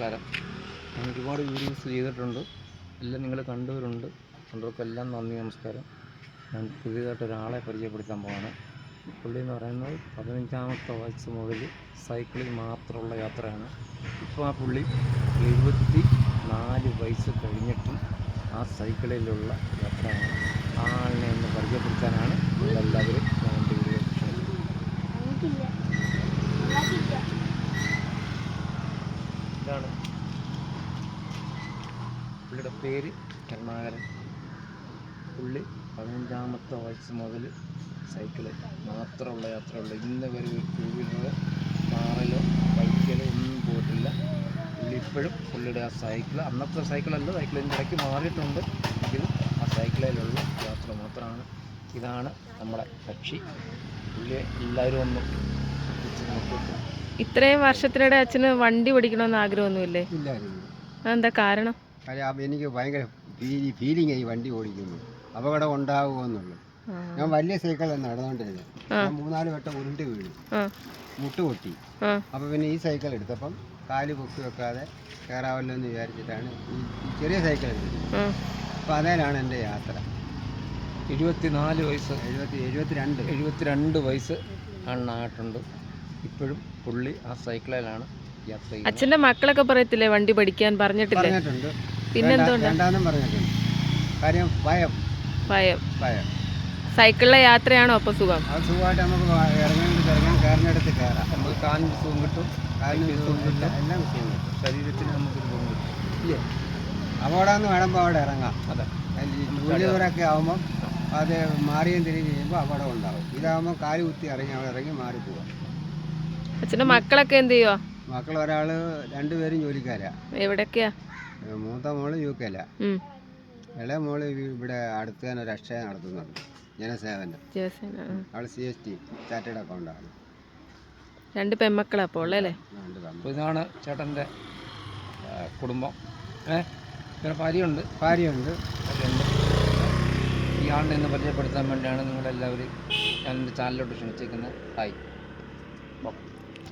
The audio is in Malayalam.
നമസ്കാരം. ഞാൻ ഒരുപാട് വീഡിയോസ് ചെയ്തിട്ടുണ്ട്. എല്ലാം നിങ്ങൾ കണ്ടവരുണ്ട്. കണ്ടവർക്കെല്ലാം നന്ദി നമസ്കാരം. ഞാൻ പുതിയതായിട്ട് ഒരാളെ പരിചയപ്പെടുത്താൻ പോവാണ്. പുള്ളി എന്ന് പറയുന്നത് പതിനഞ്ചാമത്തെ വയസ്സ് മുതൽ സൈക്കിളിൽ മാത്രമുള്ള യാത്രയാണ്. ഇപ്പോൾ ആ പുള്ളി എഴുപത്തി നാല് വയസ്സ് കഴിഞ്ഞിട്ടും ആ സൈക്കിളിലുള്ള യാത്രയാണ്. ആ ആളിനെ ഒന്ന് പരിചയപ്പെടുത്താനാണ് നിങ്ങളെല്ലാവരും ഞാൻ എന്റെ വീഡിയോ ക്ഷണിക്കുന്നത് ഇതാണ് പുള്ളിയുടെ പേര് കരുണാകരൻ പുള്ളി പതിനഞ്ചാമത്തെ വയസ്സ് മുതൽ സൈക്കിൾ മാത്രമുള്ള യാത്രയുള്ളൂ. ഇന്ന് വരെ ഒരു ടൂ വീലറോ കാറിലോ ബൈക്കിലോ ഒന്നും പോയിട്ടില്ല. പുള്ളി ഇപ്പോഴും പുള്ളിയുടെ ആ സൈക്കിൾ അന്നത്തെ സൈക്കിളല്ല സൈക്കിളിന്റെ ഇടയ്ക്ക് മാറിയിട്ടുണ്ട്. എങ്കിലും ആ സൈക്കിളിലുള്ള യാത്ര മാത്രമാണ്. ഇതാണ് നമ്മുടെ കക്ഷി പുള്ളിയെ എല്ലാവരും ഒന്ന് ഇത്രയും വർഷത്തിനിടെ അച്ഛന് വണ്ടി പഠിക്കണമെന്ന് ആഗ്രഹമൊന്നുമില്ലേ? അതെന്താ കാരണം? കാര്യം അപ്പൊ എനിക്ക് ഭയങ്കര ഫീലി ഫീലിംഗ് ആയി വണ്ടി ഓടിക്കുന്നു. അപകടം ഉണ്ടാകുമെന്നുള്ളു ഞാൻ വലിയ സൈക്കിൾ നടന്നുകൊണ്ടിരുന്നത്. മൂന്നാൽ വട്ടം ഉരുണ്ട് വീണു. മുട്ട് പൊട്ടി അപ്പൊ അപ്പോൾ പിന്നെ ഈ സൈക്കിൾ എടുത്തപ്പം കാൽ പൊക്കി വെക്കാതെ കയറാവല്ലോ എന്ന് വിചാരിച്ചിട്ടാണ് ഈ ചെറിയ സൈക്കിൾ എടുത്തത്. അപ്പൊ അതേലാണ് എന്റെ യാത്ര. എഴുപത്തിനാല് വയസ്സ്. എഴുപത്തി എഴുപത്തിരണ്ട്. എഴുപത്തിരണ്ട് വയസ്സ് ആണ് അണ്ണായിട്ടുണ്ട് ഇപ്പോഴും പുള്ളി ആ സൈക്കിളിലാണ് അച്ഛന്റെ മക്കളൊക്കെ പറയത്തില്ലേ വണ്ടി പഠിക്കാൻ പറഞ്ഞിട്ടില്ലേ? പറഞ്ഞിട്ടുണ്ട്. പിന്നെന്തുകൊണ്ടാ രണ്ടാമതും പറഞ്ഞിട്ടുണ്ട്. കാര്യം ഭയം. ഭയം. ഭയം. സൈക്കിളിലെ യാത്രയാണോ അപ്പൊ സുഖം? അത് സുഖമായിട്ട് നമുക്ക് ഇറങ്ങേണ്ടത് ഇറങ്ങാൻ കയറിനടുത്ത് കയറാം. നമുക്ക് കാലിന് സുഖം കിട്ടും കാലിന് സുഖം കിട്ടും എല്ലാം സുഖം കിട്ടും. ശരീരത്തിന് നമുക്കൊരു സുഖം കിട്ടും. ഇല്ലേ? വേണമെങ്കിൽ അവിടെ ഇറങ്ങാം. അതെ. ദൂരമൊക്കെ ആകുമ്പം അത് മാറിയും ചെയ്യുമ്പോൾ അപകടം ഉണ്ടാവും. ഇതാകുമ്പോൾ കാൽ കുത്തി ഇറങ്ങി അവിടെ ഇറങ്ങി മാറി പോവാം. അച്ഛന്റെ മക്കളൊക്കെ എന്ത് ചെയ്യുവാ? മക്കൾ ഒരാൾ രണ്ടുപേരും ജോലിക്കാരാ. എവിടൊക്കെയാ? മൂത്ത മോൾ യു കെയില. ഇളയ മോൾ ഇവിടെ അടുത്ത് തന്നെ ഒരു അക്ഷയ നടത്തുന്നുണ്ട്. ജനസേവനം. അവൾ സി എസ് ടി ചാർട്ടേഡ് അക്കൗണ്ടാണ്. രണ്ട് പെമ്മക്കളാ അപ്പോൾ ഉള്ളല്ലേ രണ്ട് ഇതാണ് ചേട്ടന്റെ കുടുംബം. ഏഹ് പിന്നെ ഭാര്യയുണ്ട്. ഭാര്യയുണ്ട്. ഭാര്യയുണ്ട്. ഈ ആളിനെ ഇന്ന് പരിചയപ്പെടുത്താൻ വേണ്ടിയാണ് നിങ്ങളെല്ലാവരും ഞാൻ എന്റെ ചാനലിലോട്ട് ക്ഷണിച്ചേക്കുന്നത് ഹായ്.